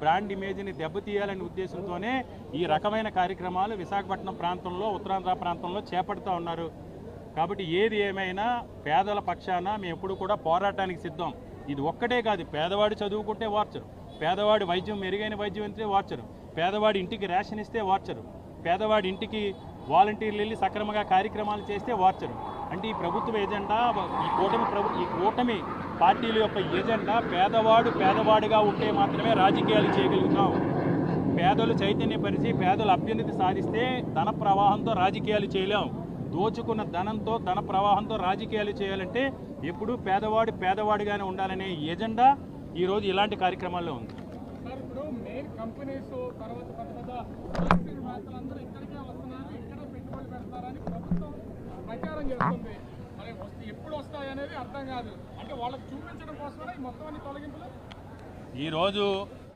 Brand ఇమేజ్ని దెబ్బతీయాలనే ఉద్దేశంతోనే ఈ రకమైన కార్యక్రమాలు విశాఖపట్నం ప్రాంతంలో ఉత్తరాంధ్ర ప్రాంతంలో చేపడుతూ ఉన్నారు. కాబట్టి ఏది ఏమైనా పేదల పక్షాన మేము ఎప్పుడు కూడా పోరాటానికి సిద్ధం. ఇది ఒక్కటే కాదు పేదవాడు చదువుకుంటే వార్చరు. పేదవాడి వైద్యం మెరుగైన వైద్యం ఇస్తే వార్చరు. పేదవాడి ఇంటికి రేషన్ ఇస్తే వార్చరు. పేదవాడి ఇంటికి వాలంటీర్లు వెళ్ళి సక్రమంగా కార్యక్రమాలు చేస్తే వార్చరు. అంటే ఈ ప్రభుత్వ ఏజెండా ఈ కూటమి ప్రభు ఈ కూటమి పార్టీల యొక్క ఎజెండా పేదవాడు పేదవాడిగా ఉంటే మాత్రమే రాజకీయాలు చేయగలుగుతాం. పేదలు చైతన్యపరిచి పేదలు అభ్యున్నతి సాధిస్తే ధన ప్రవాహంతో రాజకీయాలు చేయలేం. దోచుకున్న ధనంతో ధన ప్రవాహంతో రాజకీయాలు చేయాలంటే ఎప్పుడూ పేదవాడు పేదవాడిగానే ఉండాలనే ఎజెండా ఈరోజు ఇలాంటి కార్యక్రమాల్లో ఉంది. ప్రభుత్వం ప్రచారం చేస్తుంది. ఎప్పుడు వస్తాయి అనేది అర్థం కాదు. అంటే వాళ్ళకి చూపించడం కోసమే ఈ మొత్తం అన్ని తొలగింపులు? ఈరోజు